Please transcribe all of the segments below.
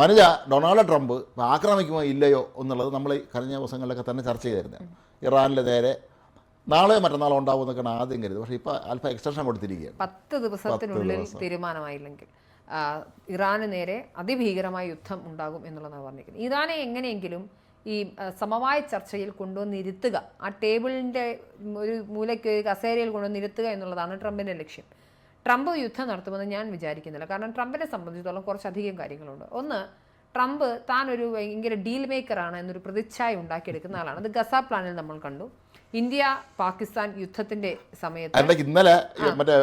മനുജ Donald Trump ആക്രമിക്കുമോ ഇല്ലയോ എന്നുള്ളത് നമ്മൾ കഴിഞ്ഞ ദിവസങ്ങളിലൊക്കെ തന്നെ ചർച്ച ചെയ്തിരുന്നു. ഇറാനിലെ നേരെ നാളെ മറ്റന്നാളോ ഉണ്ടാവും എന്നൊക്കെയാണ് ആദ്യം കരുത് പക്ഷേ ഇപ്പോൾ അല്പം എക്സ്റ്റൻഷൻ കൊടുത്തിരിക്കുകയാണ്. പത്ത് ദിവസത്തിനുള്ളിൽ ദിവസം. തീരുമാനമായില്ലെങ്കിൽ ഇറാന് നേരെ അതിഭീകരമായ യുദ്ധം ഉണ്ടാകും എന്നുള്ളതാണ് പറഞ്ഞിരിക്കുന്നത്. ഇറാനെ എങ്ങനെയെങ്കിലും ഈ സമവായ ചർച്ചയിൽ കൊണ്ടുവന്നിരുത്തുക. ആ ടേബിളിന്റെ ഒരു മൂലയ്ക്ക് ഒരു കസേരയിൽ കൊണ്ടുവന്നിരുത്തുക എന്നുള്ളതാണ് ട്രംപിന്റെ ലക്ഷ്യം. ട്രംപ് യുദ്ധം നടത്തുമെന്ന് ഞാൻ വിചാരിക്കുന്നില്ല. കാരണം ട്രംപിനെ സംബന്ധിച്ചിടത്തോളം കുറച്ചധികം കാര്യങ്ങളുണ്ട്. ഒന്ന് ട്രംപ് താൻ ഒരു ഭയങ്കര ഡീൽ മേക്കറാണ് എന്നൊരു പ്രതിച്ഛായ ഉണ്ടാക്കിയെടുക്കുന്ന ആളാണ്. അത് ഗസ പ്ലാനിൽ നമ്മൾ കണ്ടു. ഇന്ത്യ പാകിസ്ഥാൻ യുദ്ധത്തിന്റെ സമയത്ത് ഇന്നലെ മറ്റേ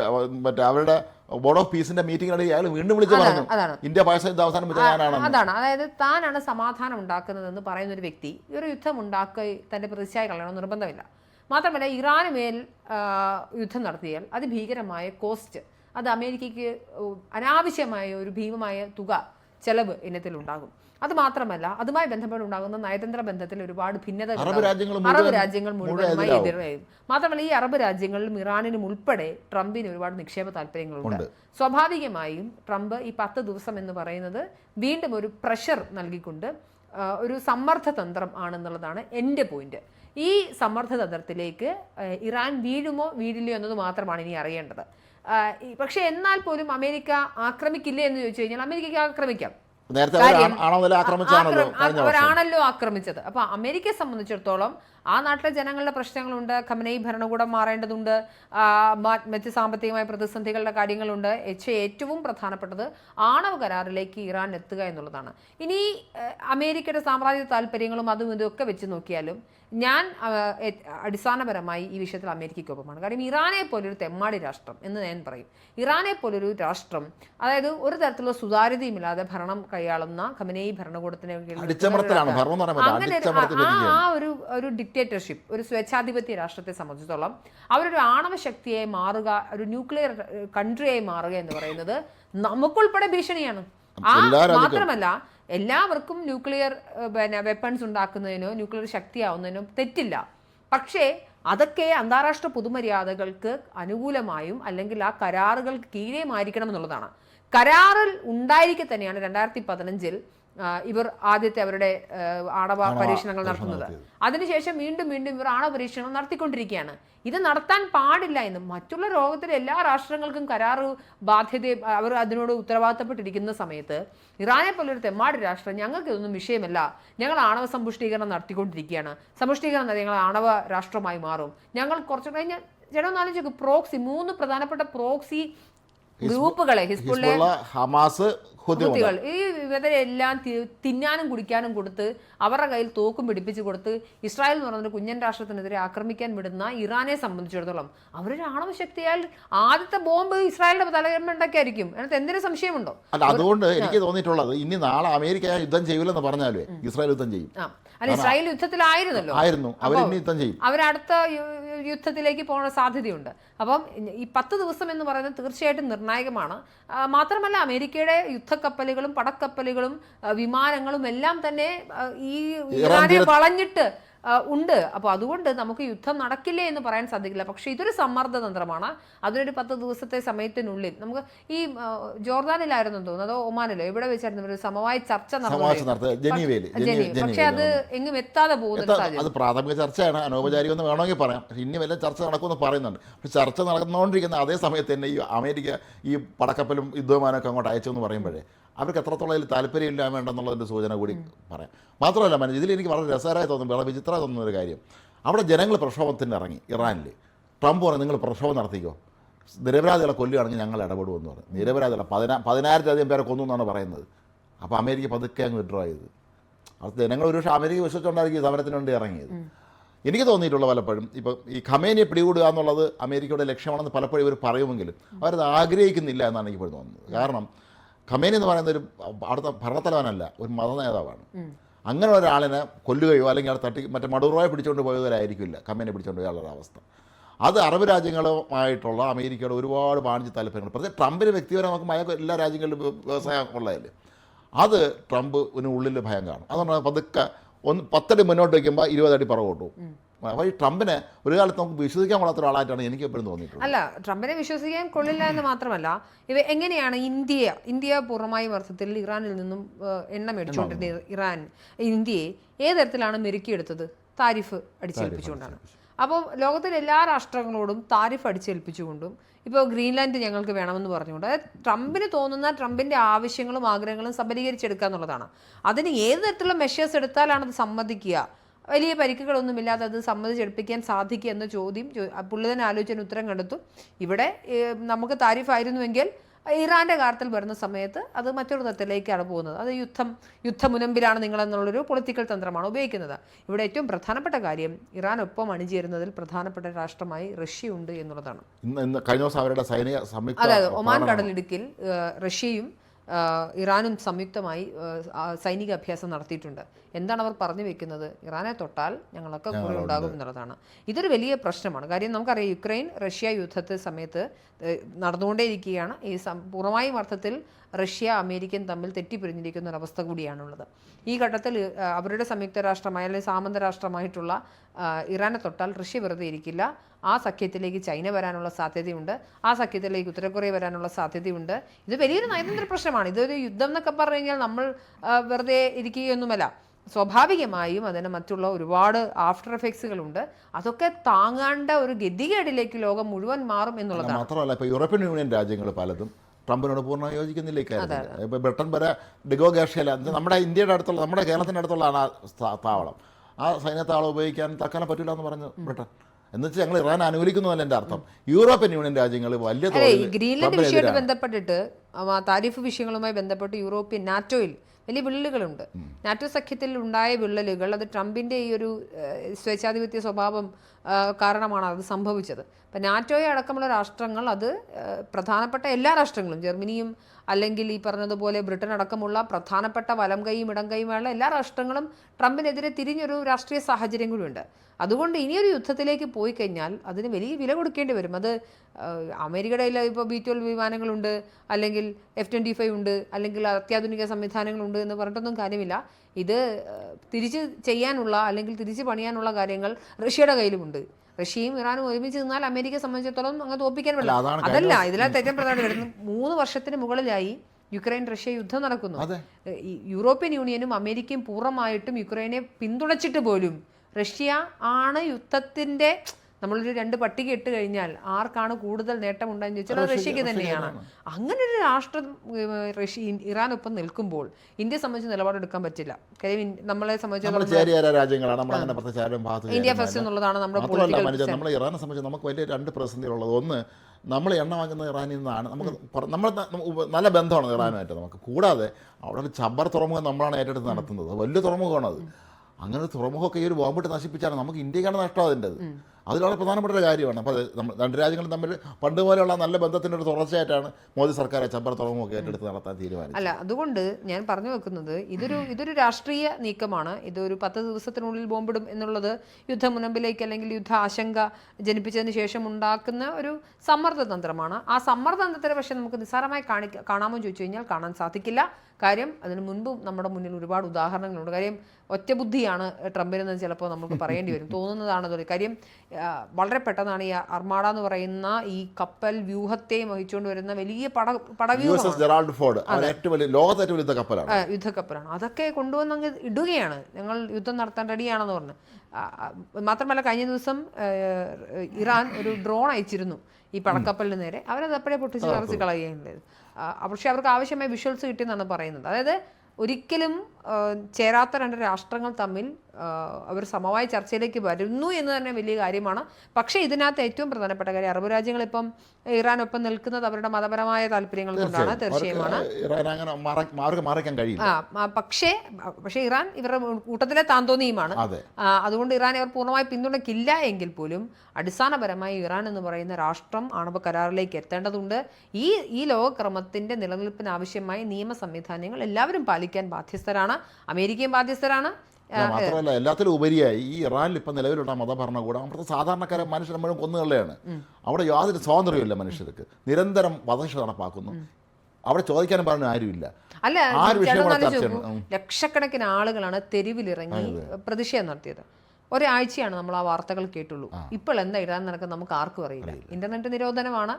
മറ്റേ അവരുടെ ബോർഡ് ഓഫ് പീസിന്റെ മീറ്റിംഗിനിടയിൽ അയാൾ വീണ്ടും വിളിച്ചു പറഞ്ഞു. അതാണ്. ഇന്ത്യ പാകിസ്ഥാൻ അവസാനം അതാണ്. അതായത് താനാണ് സമാധാനം ഉണ്ടാക്കുന്നതെന്ന് പറയുന്ന ഒരു വ്യക്തി ഈ ഒരു യുദ്ധം ഉണ്ടാക്കി തന്റെ പ്രതിച്ഛായ കളയണമെന്ന് നിർബന്ധമില്ല. മാത്രമല്ല ഇറാന് മേൽ യുദ്ധം നടത്തിയാൽ അത് ഭീകരമായ കോസ്റ്റ് അത് അമേരിക്കയ്ക്ക് അനാവശ്യമായ ഒരു ഭീമമായ തുക ചെലവ് ഇനത്തിലുണ്ടാകും അത് മാത്രമല്ല അതുമായി ബന്ധപ്പെട്ട് ഉണ്ടാകുന്ന നയതന്ത്ര ബന്ധത്തിൽ ഒരുപാട് ഭിന്നത അറബ് രാജ്യങ്ങൾ എതിരാവും. എതിരായും. മാത്രമല്ല ഈ അറബ് രാജ്യങ്ങളിലും ഇറാനിലും ഉൾപ്പെടെ ട്രംപിന് ഒരുപാട് നിക്ഷേപ താല്പര്യങ്ങളുണ്ട്. സ്വാഭാവികമായും ട്രംപ് ഈ പത്ത് ദിവസം എന്ന് പറയുന്നത് വീണ്ടും ഒരു പ്രഷർ നൽകിക്കൊണ്ട് ഒരു സമ്മർദ്ദ തന്ത്രം ആണെന്നുള്ളതാണ് എന്റെ പോയിന്റ് ഈ സമ്മർദ്ദ തന്ത്രത്തിലേക്ക് ഇറാൻ വീഴുമോ വീഴില്ലയോ എന്നത് മാത്രമാണ് ഇനി അറിയേണ്ടത്. പക്ഷേ എന്നാൽ പോലും അമേരിക്ക ആക്രമിക്കില്ലേ എന്ന് ചോദിച്ചു കഴിഞ്ഞാൽ അമേരിക്കയ്ക്ക് ആക്രമിക്കാം. നേരത്തെ ആക്രമിച്ചാണല്ലോ ആക്രം- അവരാണല്ലോ ആക്രമിച്ചത്. അപ്പൊ അമേരിക്കയെ സംബന്ധിച്ചിടത്തോളം ആ നാട്ടിലെ ജനങ്ങളുടെ പ്രശ്നങ്ങളുണ്ട് ഖമനൈ ഭരണകൂടം മാറേണ്ടതുണ്ട് മറ്റ് സാമ്പത്തികമായ പ്രതിസന്ധികളുടെ കാര്യങ്ങളുണ്ട്. പക്ഷേ ഏറ്റവും പ്രധാനപ്പെട്ടത് ആണവ കരാറിലേക്ക് ഇറാൻ എത്തുക എന്നുള്ളതാണ്. ഇനി അമേരിക്കയുടെ സാമ്രാജ്യ താല്പര്യങ്ങളും അതും ഇതൊക്കെ വെച്ച് നോക്കിയാലും ഞാൻ അടിസ്ഥാനപരമായി ഈ വിഷയത്തിൽ അമേരിക്കയ്ക്കൊപ്പമാണ്. കാര്യം ഇറാനെ പോലൊരു തെമ്മാടി രാഷ്ട്രം എന്ന് ഞാൻ പറയും. ഇറാനെ പോലൊരു രാഷ്ട്രം അതായത് ഒരു തരത്തിലുള്ള സുതാര്യതയുമില്ലാതെ ഭരണം കൈയാളുന്ന ഖമനേയി ഭരണകൂടത്തിനെ അങ്ങനെ ആ ഒരു ഒരു ഡിക്റ്റേറ്റർഷിപ്പ് ഒരു സ്വേച്ഛാധിപത്യ രാഷ്ട്രത്തെ സംബന്ധിച്ചിടത്തോളം അവരൊരു ആണവ ശക്തിയായി മാറുക ഒരു ന്യൂക്ലിയർ കൺട്രിയായി മാറുക എന്ന് പറയുന്നത് നമുക്കുൾപ്പെടെ ഭീഷണിയാണ്. ആ മാത്രമല്ല എല്ലാവർക്കും ന്യൂക്ലിയർ പിന്നെ വെപ്പൺസ് ഉണ്ടാക്കുന്നതിനോ ന്യൂക്ലിയർ ശക്തിയാവുന്നതിനോ തെറ്റില്ല. പക്ഷേ അതൊക്കെ അന്താരാഷ്ട്ര പൊതുമര്യാദകൾക്ക് അനുകൂലമായും അല്ലെങ്കിൽ ആ കരാറുകൾക്ക് കീഴേമായിരിക്കണം എന്നുള്ളതാണ്. കരാറിൽ ഉണ്ടായിരിക്കെ തന്നെയാണ് രണ്ടായിരത്തി പതിനഞ്ചിൽ ഇവർ ആദ്യത്തെ അവരുടെ ആണവ പരീക്ഷണങ്ങൾ നടത്തുന്നത്. അതിനുശേഷം വീണ്ടും വീണ്ടും ഇവർ ആണവ പരീക്ഷണങ്ങൾ നടത്തിക്കൊണ്ടിരിക്കുകയാണ് ഇത് നടത്താൻ പാടില്ല എന്ന് മറ്റുള്ള ലോകത്തിലെ എല്ലാ രാഷ്ട്രങ്ങൾക്കും കരാറ് ബാധ്യത അവർ അതിനോട് ഉത്തരവാദിത്തപ്പെട്ടിരിക്കുന്ന സമയത്ത് ഇറാനെ പോലൊരു തെമ്മാടി രാഷ്ട്രം ഞങ്ങൾക്ക് ഇതൊന്നും വിഷയമല്ല. ഞങ്ങൾ ആണവ സമ്പുഷ്ടീകരണം നടത്തിക്കൊണ്ടിരിക്കുകയാണ് സമ്പുഷ്ടീകരണം ഞങ്ങൾ ആണവ രാഷ്ട്രമായി മാറും. ഞങ്ങൾ കുറച്ച് കഴിഞ്ഞ ചേട്ടാ ഒന്ന് ആലോചിച്ച് പ്രോക്സി മൂന്ന് പ്രധാനപ്പെട്ട പ്രോക്സി ഗ്രൂപ്പുകളെ ഹിസ്ബുള്ള ഹമാസ് കുട്ടികൾ. ഈ ഇവരെല്ലാം എല്ലാം തിന്നാനും കുടിക്കാനും കൊടുത്ത് അവരുടെ കയ്യിൽ തോക്കും പിടിപ്പിച്ച് കൊടുത്ത് ഇസ്രായേൽ എന്ന് പറയുന്ന കുഞ്ഞൻ രാഷ്ട്രത്തിനെതിരെ ആക്രമിക്കാൻ വിടുന്ന ഇറാനെ സംബന്ധിച്ചിടത്തോളം അവരൊരു ആണവ ശക്തിയാൽ ആദ്യത്തെ ബോംബ് ഇസ്രായേലിന്റെ തലമുണ്ടാക്കിയായിരിക്കും അതിനകത്ത് എന്തിനു സംശയമുണ്ടോ? അല്ല അതുകൊണ്ട് എനിക്ക് തോന്നിയിട്ടുള്ളത് ഇനി നാളെ അമേരിക്ക യുദ്ധം ചെയ്യൂലെന്ന് പറഞ്ഞാലേ ഇസ്രായേൽ യുദ്ധം ചെയ്യും. അല്ല ഇസ്രായേൽ യുദ്ധത്തിലായിരുന്നല്ലോ. ആയിരുന്നു. അവർ യുദ്ധം ചെയ്യും. അവരടുത്ത യുദ്ധത്തിലേക്ക് പോകാൻ സാധ്യതയുണ്ട്. അപ്പം ഈ പത്ത് ദിവസം എന്ന് പറയുന്നത് തീർച്ചയായിട്ടും നിർണായകമാണ്. മാത്രമല്ല അമേരിക്കയുടെ യുദ്ധക്കപ്പലുകളും പടക്കപ്പലുകളും വിമാനങ്ങളും എല്ലാം തന്നെ ഈ ഇറാനെ വളഞ്ഞിട്ട് ഉണ്ട്. അപ്പോൾ അതുകൊണ്ട് നമുക്ക് യുദ്ധം നടക്കില്ലേ എന്ന് പറയാൻ സാധിക്കില്ല. പക്ഷേ ഇതൊരു സമ്മർദ്ദ തന്ത്രമാണ് അതിനൊരു പത്ത് ദിവസത്തെ സമയത്തിനുള്ളിൽ നമുക്ക് ഈ ജോർദാനിലായിരുന്നു തോന്നുന്നു. അതോ ഒമാനിലോ? ഇവിടെ വെച്ചായിരുന്നു? ഒരു സമവായ ചർച്ച പക്ഷേ അത് എങ്ങും എത്താതെ പോകുന്ന അത് പ്രാഥമിക ചർച്ചയാണ്. അനൗപചാരികം എന്ന് വേണമെങ്കിൽ പറയാം. ഇനി വല്ല ചർച്ച നടക്കുമെന്ന് പറയുന്നുണ്ട്. പക്ഷെ ചർച്ച നടന്നുകൊണ്ടിരിക്കുന്ന അതേ സമയത്ത് തന്നെ ഈ അമേരിക്ക ഈ പടക്കപ്പലും യുദ്ധവിമാനമൊക്കെ അങ്ങോട്ട് അയച്ചു എന്ന് പറയുമ്പോഴേ അവർക്ക് എത്രത്തോളം ഇതിൽ താല്പര്യമില്ല വേണ്ടെന്നുള്ളതിന്റെ സൂചന കൂടി പറയാം. മാത്രമല്ല മനു ഇതിൽ എനിക്ക് വളരെ രസകരമായി തോന്നുന്നു വളരെ വിചിത്രമായി തോന്നുന്ന ഒരു കാര്യം. അവിടെ ജനങ്ങൾ പ്രക്ഷോഭത്തിന് ഇറങ്ങി ഇറാനിൽ ട്രംപ് പറഞ്ഞു നിങ്ങൾ പ്രക്ഷോഭം നടത്തിക്കോ. നിരപരാധികളെ കൊല്ലുകയാണെങ്കിൽ ഞങ്ങൾ ഇടപെടുമെന്ന് പറഞ്ഞു. നിരപരാധികളെ പതിനാ പതിനായിരത്തിലധികം പേരെ കൊന്നു എന്നാണ് പറയുന്നത്. അപ്പോൾ അമേരിക്ക പതുക്കെ അങ്ങ് വിഡ്രോ ചെയ്ത്. അത് ജനങ്ങൾ ഒരു പക്ഷേ അമേരിക്ക വിശ്വസിച്ചുകൊണ്ടായിരിക്കും ഈ സമരത്തിന് വേണ്ടി ഇറങ്ങിയത്. എനിക്ക് തോന്നിയിട്ടുള്ള പലപ്പോഴും ഇപ്പോൾ ഈ ഖമേനിയെ പിടികൂടുക എന്നുള്ളത് അമേരിക്കയുടെ ലക്ഷ്യമാണെന്ന് പലപ്പോഴും ഇവർ പറയുമെങ്കിലും അവരത് ആഗ്രഹിക്കുന്നില്ല എന്നാണ് എനിക്ക് തോന്നുന്നത്. കാരണം ഖമേനി എന്ന് പറയുന്ന ഒരു അവിടുത്തെ ഭരണത്തലവനല്ല ഒരു മത നേതാവാണ് അങ്ങനെ ഒരാളിനെ കൊല്ലുകയോ അല്ലെങ്കിൽ അവിടെ തട്ടി മറ്റേ മടൂറോയെ പിടിച്ചുകൊണ്ട് പോയവരായിരിക്കില്ല ഖമേനെ പിടിച്ചുകൊണ്ട് പോയാലുള്ള അവസ്ഥ. അത് അറബ് രാജ്യങ്ങളുമായിട്ടുള്ള അമേരിക്കയുടെ ഒരുപാട് വാണിജ്യ താല്പര്യങ്ങൾ. പ്രത്യേകിച്ച് ട്രംപിന് വ്യക്തിപരം നമുക്ക് മയ എല്ലാ രാജ്യങ്ങളിലും വ്യ- വ്യവസായം ഉള്ളതല്ലേ? അത് ട്രംപിന് ഉള്ളിൽ ഭയം കാണും. അതുകൊണ്ട് പതുക്കെ ഒന്ന് പത്തടി മുന്നോട്ട് വയ്ക്കുമ്പോൾ ഇരുപതടി പുറകോട്ട് അപ്പോൾ ഈ ട്രംപിനെ ഒരു കാലത്ത് നമുക്ക് വിശ്വസിക്കാൻ കൊള്ളാത്ത ഒരാളായിട്ടാണ് എനിക്ക് എപ്പോഴും തോന്നിയിട്ടുള്ളത്. അല്ല ട്രംപിനെ വിശ്വസിക്കാൻ കൊള്ളില്ല എന്ന് മാത്രമല്ല ഇവ എങ്ങനെയാണ് ഇന്ത്യ ഇന്ത്യ പൂർണമായും അർത്ഥത്തിൽ ഇറാനിൽ നിന്നും എണ്ണ മേടിച്ചുകൊണ്ടിരുന്ന ഇറാൻ ഇന്ത്യയെ ഏത് തരത്തിലാണ് മെരുക്കിയെടുത്തത്? താരിഫ് അടിച്ചേൽപ്പിച്ചുകൊണ്ടാണ്. അപ്പോൾ ലോകത്തിലെ എല്ലാ രാഷ്ട്രങ്ങളോടും താരിഫ് അടിച്ചേൽപ്പിച്ചുകൊണ്ടും ഇപ്പോൾ ഗ്രീൻലാൻഡ് ഞങ്ങൾക്ക് വേണമെന്ന് പറഞ്ഞുകൊണ്ട് അതായത് ട്രംപിന് തോന്നുന്ന ട്രംപിന്റെ ആവശ്യങ്ങളും ആഗ്രഹങ്ങളും സബലീകരിച്ചെടുക്കുക എന്നുള്ളതാണ് അതിന് ഏത് തരത്തിലുള്ള മെഷേഴ്സ് എടുത്താലാണ് അത് സമ്മതിക്കുക? വലിയ പരിക്കുകളൊന്നുമില്ലാതെ അത് സമ്മതിച്ചെടുപ്പിക്കാൻ സാധിക്കുക എന്ന ചോദ്യം പുള്ളി തന്നെ ആലോചിച്ചതിന് ഉത്തരം കണ്ടെത്തു. ഇവിടെ നമുക്ക് താരിഫായിരുന്നുവെങ്കിൽ ഇറാന്റെ കാര്യത്തിൽ വരുന്ന സമയത്ത് അത് മറ്റൊരു തരത്തിലേക്കാണ് പോകുന്നത്. അത് യുദ്ധം യുദ്ധമുനമ്പിലാണ് നിങ്ങളെന്നുള്ളൊരു പൊളിറ്റിക്കൽ തന്ത്രമാണ് ഉപയോഗിക്കുന്നത്. ഇവിടെ ഏറ്റവും പ്രധാനപ്പെട്ട കാര്യം ഇറാൻ ഒപ്പം അണിചേരുന്നതിൽ പ്രധാനപ്പെട്ട രാഷ്ട്രമായി റഷ്യ ഉണ്ട് എന്നുള്ളതാണ് അതെ കഴിഞ്ഞ ദിവസം അവരുടെ സൈനിക അതായത് ഒമാൻ കടലിടുക്കിൽ റഷ്യയും ഇറാനും സംയുക്തമായി സൈനിക അഭ്യാസം നടത്തിയിട്ടുണ്ട്. എന്താണ് അവർ പറഞ്ഞു വെക്കുന്നത്? ഇറാനെ തൊട്ടാൽ ഞങ്ങളൊക്കെ കൂടെ ഉണ്ടാകും എന്നുള്ളതാണ്. ഇതൊരു വലിയ പ്രശ്നമാണ്. കാര്യം നമുക്കറിയാം യുക്രൈൻ റഷ്യ യുദ്ധത്തെ സമയത്ത് നടന്നുകൊണ്ടേയിരിക്കുകയാണ്. ഈ പൂർണമായും അർത്ഥത്തിൽ റഷ്യ അമേരിക്കൻ തമ്മിൽ തെറ്റിപ്പിരിഞ്ഞിരിക്കുന്ന ഒരവസ്ഥ കൂടിയാണുള്ളത്. ഈ ഘട്ടത്തിൽ അവരുടെ സംയുക്ത രാഷ്ട്രമായ അല്ലെങ്കിൽ സാമന്ത രാഷ്ട്രമായിട്ടുള്ള ഇറാനെ തൊട്ടാൽ റഷ്യ വെറുതെ ഇരിക്കില്ല. ആ സഖ്യത്തിലേക്ക് ചൈന വരാനുള്ള സാധ്യതയുണ്ട്. ആ സഖ്യത്തിലേക്ക് ഉത്തരകൊറിയ വരാനുള്ള സാധ്യതയുണ്ട്. ഇത് വലിയൊരു നയതന്ത്ര പ്രശ്നമാണ്. ഇതൊരു യുദ്ധം എന്നൊക്കെ പറഞ്ഞു കഴിഞ്ഞാൽ നമ്മൾ വെറുതെ ഇരിക്കുകയൊന്നുമല്ല. സ്വാഭാവികമായും അതിന് മറ്റുള്ള ഒരുപാട് ആഫ്റ്റർ എഫക്ട്സുകളുണ്ട് അതൊക്കെ താങ്ങാണ്ട ഒരു ഗതികേടിലേക്ക് ലോകം മുഴുവൻ മാറും എന്നുള്ളതാണ്. മാത്രമല്ല ഇപ്പോൾ യൂറോപ്യൻ യൂണിയൻ രാജ്യങ്ങൾ പലതും ട്രംപിനോട് പൂർണ യോജിക്കുന്നില്ല ഇക്കാര്യത്തിൽ. ഇപ്പോൾ ബ്രിട്ടൻ വരെ ഡിഗോ ഗാർഷ്യല നമ്മുടെ ഇന്ത്യയുടെ അടുത്തുള്ള നമ്മുടെ കേരളത്തിന്റെ അടുത്തുള്ളതാണ് ആ താവളം. ആ സൈന്യത്താവളം ഉപയോഗിക്കാൻ തൽക്കാലം പറ്റില്ല എന്ന് പറഞ്ഞു ബ്രിട്ടൻ. എന്നുവെച്ചാൽ ഞങ്ങൾ ഇറാൻ അനുകൂലിക്കുന്നതല്ല എന്റെ അർത്ഥം? യൂറോപ്യൻ യൂണിയൻ രാജ്യങ്ങൾ വലിയ ഗ്രീൻലാൻഡ് വിഷയമായിട്ട് ബന്ധപ്പെട്ടിട്ട് താരിഫ് വിഷയങ്ങളുമായി ബന്ധപ്പെട്ട് യൂറോപ്യൻ നാറ്റോയിൽ വലിയ വിള്ളലുകളുണ്ട്. നാറ്റോ സഖ്യത്തിൽ ഉണ്ടായ വിള്ളലുകൾ അത് ട്രംപിന്റെ ഈ ഒരു സ്വേച്ഛാധിപത്യ സ്വഭാവം കാരണമാണ് അത് സംഭവിച്ചത്. അപ്പം നാറ്റോയെ അടക്കമുള്ള രാഷ്ട്രങ്ങൾ അത് പ്രധാനപ്പെട്ട എല്ലാ രാഷ്ട്രങ്ങളും ജർമ്മനിയും അല്ലെങ്കിൽ ഈ പറഞ്ഞതുപോലെ ബ്രിട്ടൻ അടക്കമുള്ള പ്രധാനപ്പെട്ട വലം കൈയും ഇടം കൈയുമായുള്ള എല്ലാ രാഷ്ട്രങ്ങളും ട്രംപിനെതിരെ തിരിഞ്ഞൊരു രാഷ്ട്രീയ സാഹചര്യം കൂടിയുണ്ട്. അതുകൊണ്ട് ഇനിയൊരു യുദ്ധത്തിലേക്ക് പോയി കഴിഞ്ഞാൽ അതിന് വലിയ വില കൊടുക്കേണ്ടി വരും. അത് അമേരിക്കയുടെ ഇപ്പോൾ ബി ട്വൽവ് വിമാനങ്ങളുണ്ട് അല്ലെങ്കിൽ എഫ് ട്വന്റി ഫൈവ് ഉണ്ട് അല്ലെങ്കിൽ അത്യാധുനിക സംവിധാനങ്ങളുണ്ട് എന്ന് പറഞ്ഞിട്ടൊന്നും കാര്യമില്ല. ഇത് തിരിച്ച് ചെയ്യാനുള്ള അല്ലെങ്കിൽ തിരിച്ച് പണിയാനുള്ള കാര്യങ്ങൾ റഷ്യയുടെ കയ്യിലുമുണ്ട്. റഷ്യയും ഇറാനും ഒരുമിച്ച് നിന്നാൽ അമേരിക്കയെ സംബന്ധിച്ചിടത്തോളം അങ്ങ് തോപ്പിക്കാൻ പറ്റില്ല. അതല്ല ഇതിനകത്ത് ഏറ്റവും പ്രധാനം വരുന്നത് മൂന്ന് വർഷത്തിന് മുകളിലായി യുക്രൈൻ റഷ്യ യുദ്ധം നടക്കുന്നു. യൂറോപ്യൻ യൂണിയനും അമേരിക്കയും പൂർണമായിട്ടും യുക്രൈനെ പിന്തുണച്ചിട്ട് പോലും റഷ്യ ആണ് യുദ്ധത്തിന്റെ നമ്മളൊരു രണ്ട് പട്ടിക ഇട്ട് കഴിഞ്ഞാൽ ആർക്കാണ് കൂടുതൽ നേട്ടമുണ്ടെന്ന് ചോദിച്ചാൽ അത് റഷ്യക്ക് തന്നെയാണ്. അങ്ങനെ ഒരു രാഷ്ട്രം റഷ്യ ഇറാനൊപ്പം നിൽക്കുമ്പോൾ ഇന്ത്യയെ സംബന്ധിച്ച് നിലപാടെടുക്കാൻ പറ്റില്ല. കാര്യം നമ്മളെ സംബന്ധിച്ച് ഇന്ത്യ ഫസ്റ്റ് എന്നുള്ളതാണ് നമ്മുടെ ഇറാനെ സംബന്ധിച്ച് നമുക്ക് വലിയ രണ്ട് പ്രതിസന്ധികളുള്ളത് ഒന്ന് നമ്മൾ എണ്ണ വാങ്ങുന്ന ഇറാനിൽ നിന്നാണ്. നമുക്ക് നമ്മൾ നല്ല ബന്ധമാണ് ഇറാനുമായിട്ട് നമുക്ക്. കൂടാതെ അവിടെ ഒരു ചബ്ബർ തുറമുഖം നമ്മളാണ് ഏറ്റെടുത്ത് നടത്തുന്നത്. വലിയ തുറമുഖമാണത്. അങ്ങനെ തുറമുഖമൊക്കെ ഈ ഒരു ബോംബിട്ട് നശിപ്പിച്ചാണ് നമുക്ക് ഇന്ത്യക്കാണ് നഷ്ടം അതിന്റെത്. വളരെ പ്രധാനപ്പെട്ട ഒരു കാര്യമാണ് അപ്പോൾ നമ്മൾ രണ്ട് രാജ്യങ്ങളും തമ്മിൽ പണ്ട് പോലെയുള്ള നല്ല ബന്ധത്തിന്റെ ഒരു തുടർച്ചയായിട്ടാണ് മോദി സർക്കാർ ചബ്ബർ തുറമുഖമൊക്കെ ഏറ്റെടുത്ത് നടത്താൻ തീരുമാനം അല്ല അതുകൊണ്ട് ഞാൻ പറഞ്ഞു വെക്കുന്നത് ഇതൊരു ഇതൊരു രാഷ്ട്രീയ നീക്കമാണ്. ഇതൊരു പത്ത് ദിവസത്തിനുള്ളിൽ ബോംബിടും എന്നുള്ളത് യുദ്ധ മുനമ്പിലേക്ക് അല്ലെങ്കിൽ യുദ്ധ ആശങ്ക ജനിപ്പിച്ചതിന് ശേഷം ഉണ്ടാക്കുന്ന ഒരു സമ്മർദ്ദതന്ത്രമാണ്. ആ സമ്മർദ്ദതന്ത്രത്തെ പക്ഷേ നമുക്ക് നിസ്സാരമായി കാണി കാണാമോ ചോദിച്ചു കഴിഞ്ഞാൽ കാണാൻ സാധിക്കില്ല. കാര്യം അതിന് മുൻപും നമ്മുടെ മുന്നിൽ ഒരുപാട് ഉദാഹരണങ്ങളുണ്ട്. കാര്യം ഒറ്റബുദ്ധിയാണ് ട്രംപിനെന്ന് ചിലപ്പോൾ നമുക്ക് പറയേണ്ടി വരും. തോന്നുന്നതാണ് അത് കാര്യം. വളരെ പെട്ടെന്നാണ് ഈ അർമാഡ എന്ന് പറയുന്ന ഈ കപ്പൽ വ്യൂഹത്തെ വഹിച്ചുകൊണ്ട് വരുന്ന വലിയ പട ജെറാൾഡ് ഫോർഡ്. ഏറ്റവും വലിയ ലോകത്തെ ഏറ്റവും വലിയ കപ്പലാണ്. യുദ്ധക്കപ്പലാണ്. അതൊക്കെ കൊണ്ടുവന്ന് അങ്ങ് ഇടുകയാണ്. ഞങ്ങൾ യുദ്ധം നടത്താൻ റെഡിയാണെന്ന് പറഞ്ഞ്. മാത്രമല്ല കഴിഞ്ഞ ദിവസം ഇറാൻ ഒരു ഡ്രോൺ അയച്ചിരുന്നു ഈ പടക്കപ്പലിന് നേരെ. അവരത് അപ്പോഴേ പൊട്ടിച്ച് തറച്ച് കളയുകയും പക്ഷെ അവർക്ക് ആവശ്യമായ വിഷ്വൽസ് കിട്ടിയെന്നാണ് പറയുന്നത്. അതായത് ഒരിക്കലും ചേരാത്ത രണ്ട് രാഷ്ട്രങ്ങൾ തമ്മിൽ അവർ സമവായ ചർച്ചയിലേക്ക് വരുന്നു എന്ന് തന്നെ വലിയ കാര്യമാണ്. പക്ഷേ ഇതിനകത്ത് ഏറ്റവും പ്രധാനപ്പെട്ട കാര്യം അറബ് രാജ്യങ്ങൾ ഇപ്പം ഒപ്പം നിൽക്കുന്നത് അവരുടെ മതപരമായ താല്പര്യങ്ങൾ കൊണ്ടാണ് തീർച്ചയായുമാണ്. ആ മ- പക്ഷേ പക്ഷേ ഇറാൻ ഇവരുടെ കൂട്ടത്തിലെ താന്തോന്നിയുമാണ്. അതെ. അതുകൊണ്ട് ഇറാൻ ഇവർ പൂർണമായി പിന്തുണയ്ക്കില്ല എങ്കിൽ പോലും അടിസ്ഥാനപരമായി ഇറാൻ എന്ന് പറയുന്ന രാഷ്ട്രം ആണവ കരാറിലേക്ക് എത്തേണ്ടതുണ്ട്. ഈ ഈ ലോകക്രമത്തിന്റെ നിലനിൽപ്പിന് ആവശ്യമായ നിയമ സംവിധാനങ്ങൾ എല്ലാവരും പാലിക്കാൻ ബാധ്യസ്ഥരാണ്. അമേരിക്കയും ബാധ്യസ്ഥരാണ്. മാത്രമല്ല എല്ലാത്തിലും ഉപരിയായി ഈ ഇറാനിൽ ഇപ്പം നിലവിലുള്ള മതഭരണകൂടം അവിടുത്തെ സാധാരണക്കാരെ മനുഷ്യർ മുഴുവൻ കൊന്നുകളയാണ്. അവിടെ യാതൊരു സ്വാതന്ത്ര്യമില്ല മനുഷ്യർക്ക്. നിരന്തരം വധശിക്ഷ നടപ്പാക്കുന്നു. അവിടെ ചോദിക്കാനും പറഞ്ഞു ആരുമില്ല. അല്ല. ലക്ഷക്കണക്കിന് ആളുകളാണ് തെരുവിലിറങ്ങി പ്രതിഷേധം നടത്തിയത്. ഒരാഴ്ചയാണ് നമ്മൾ ആ വാർത്തകൾ കേട്ടുള്ളൂ. ഇപ്പോൾ എന്താ ഇടാൻ നടക്കുന്നത് നമുക്ക് ആർക്കും അറിയില്ല. ഇന്റർനെറ്റ് നിരോധനമാണ്.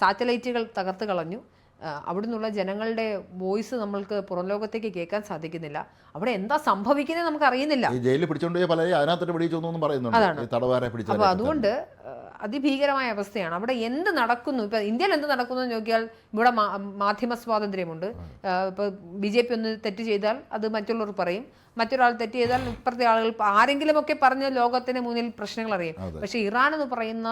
സാറ്റലൈറ്റുകൾ തകർത്ത് കളഞ്ഞു. ആ, അവിടെ നിന്നുള്ള ജനങ്ങളുടെ വോയിസ് നമ്മൾക്ക് പുറം ലോകത്തേക്ക് കേൾക്കാൻ സാധിക്കുന്നില്ല. അവിടെ എന്താ സംഭവിക്കുന്നത് നമുക്ക് അറിയുന്നില്ല ജയിലിൽ പിടിച്ചോണ്ട് പലരെയും അതിനകത്തിട്ട് പറയുന്നുണ്ട്. അപ്പോൾ അതുകൊണ്ട് അതിഭീകരമായ അവസ്ഥയാണ്. അവിടെ എന്ത് നടക്കുന്നു? ഇപ്പൊ ഇന്ത്യയിൽ എന്ത് നടക്കുന്നു എന്ന് നോക്കിയാൽ ഇവിടെ മാധ്യമ സ്വാതന്ത്ര്യമുണ്ട്. ഇപ്പൊ ബി ജെ പി ഒന്ന് തെറ്റ് ചെയ്താൽ അത് മറ്റുള്ളവർ പറയും. മറ്റൊരാൾ തെറ്റ് ചെയ്താൽ ഇപ്പുറത്തെ ആളുകൾ ആരെങ്കിലും ഒക്കെ പറഞ്ഞ് ലോകത്തിന് മുന്നിൽ പ്രശ്നങ്ങൾ അറിയും. പക്ഷെ ഇറാൻ എന്ന് പറയുന്ന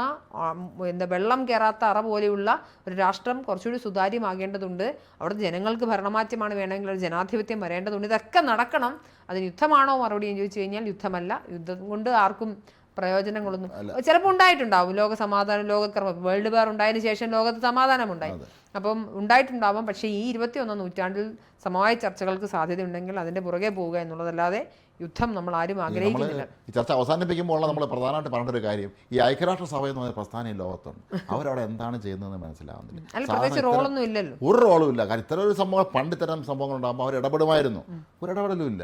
എന്താ വെള്ളം കയറാത്ത അറ പോലെയുള്ള ഒരു രാഷ്ട്രം കുറച്ചുകൂടി സുതാര്യമാകേണ്ടതുണ്ട്. അവിടെ ജനങ്ങൾക്ക് ഭരണമാറ്റമാണ് വേണമെങ്കിൽ ഒരു ജനാധിപത്യം വരേണ്ടതുണ്ട്. ഇതൊക്കെ നടക്കണം. അതിന് യുദ്ധമാണോ മറുപടി എന്ന് ചോദിച്ചു കഴിഞ്ഞാൽ യുദ്ധമല്ല. യുദ്ധം കൊണ്ട് ആർക്കും പ്രയോജനങ്ങളൊന്നും ചിലപ്പോൾ ഉണ്ടായിട്ടുണ്ടാവും. ലോക സമാധാനം ലോകക്രമം വേൾഡ് വാർ ഉണ്ടായതിനു ശേഷം ലോകത്ത് സമാധാനമുണ്ടായി. അപ്പം ഉണ്ടായിട്ടുണ്ടാവാം. പക്ഷേ ഈ ഇരുപത്തിയൊന്നാം നൂറ്റാണ്ടിൽ സമവായ ചർച്ചകൾക്ക് സാധ്യതയുണ്ടെങ്കിൽ അതിന്റെ പുറകെ പോവുക എന്നുള്ളതല്ലാതെ യുദ്ധം നമ്മൾ ആരും ആഗ്രഹിക്കുന്നില്ല. ഈ ചർച്ച അവസാനിപ്പിക്കുമ്പോൾ നമ്മൾ പ്രധാനമായിട്ട് പറഞ്ഞ ഒരു കാര്യം ഈ ഐക്യരാഷ്ട്ര സഭ എന്ന് പറഞ്ഞ പ്രസ്ഥാനം ഈ ലോകത്തുണ്ട്. അവരവിടെ എന്താണ് ചെയ്യുന്നതെന്ന് മനസ്സിലാവുന്നില്ല. റോളൊന്നും ഇല്ലല്ലോ. ഒരു റോളും ഇല്ല. കാരണം ഇത്തരം ഒരു സംഭവം പണ്ട് ഇത്തരം സംഭവങ്ങൾ ഉണ്ടാകുമ്പോൾ അവർ ഇടപെടുമായിരുന്നു. ഒരു ഇടപെടലും ഇല്ല.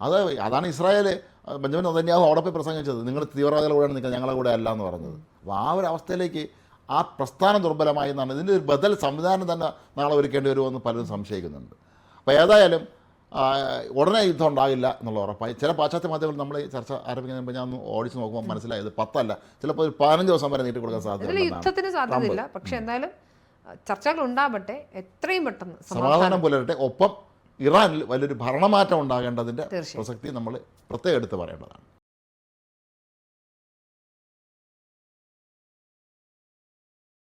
അത് അതാണ് ഇസ്രായേൽ ബെഞ്ചമിൻ തന്നെയാണ് അവിടെ പോയി പ്രസംഗിച്ചത്. നിങ്ങൾ തീവ്രവാദികളുടെ കൂടെയാണ് നിൽക്കുന്നത് ഞങ്ങളെ കൂടെ അല്ല എന്ന് പറഞ്ഞത്. അപ്പോൾ ആ ഒരു അവസ്ഥയിലേക്ക് ആ പ്രസ്ഥാനം ദുർബലമായി എന്നാണ്. ഇതിന്റെ ഒരു ബദൽ സംവിധാനം തന്നെ നാളെ ഒരുക്കേണ്ടി വരുമെന്ന് പലരും സംശയിക്കുന്നുണ്ട്. അപ്പോൾ ഏതായാലും ഉടനെ യുദ്ധം ഉണ്ടാകില്ല എന്നുള്ള ഉറപ്പായി. ചില പാശ്ചാത്യ മാധ്യമങ്ങൾ നമ്മൾ ചർച്ച ആരംഭിക്കുന്നതിന് മുമ്പ് ഞാൻ ഒന്ന് ഓടിച്ച് നോക്കുമ്പോൾ മനസ്സിലായത് പത്തല്ല. ചിലപ്പോൾ ഒരു പതിനഞ്ച് ദിവസം വരെ നീട്ടി കൊടുക്കാൻ സാധ്യത യുദ്ധത്തിന് സാധ്യതയില്ല. പക്ഷേ എന്തായാലും ചർച്ചകൾ ഉണ്ടാവട്ടെ എത്രയും പെട്ടെന്ന് സമാധാനം. പുലരട്ടെ. ഒപ്പം ഇറാനിൽ വലിയൊരു ഭരണമാറ്റം ഉണ്ടാകേണ്ടതിന്റെ. പ്രസക്തി നമ്മൾ പ്രത്യേകം എടുത്ത് പറയേണ്ടതാണ്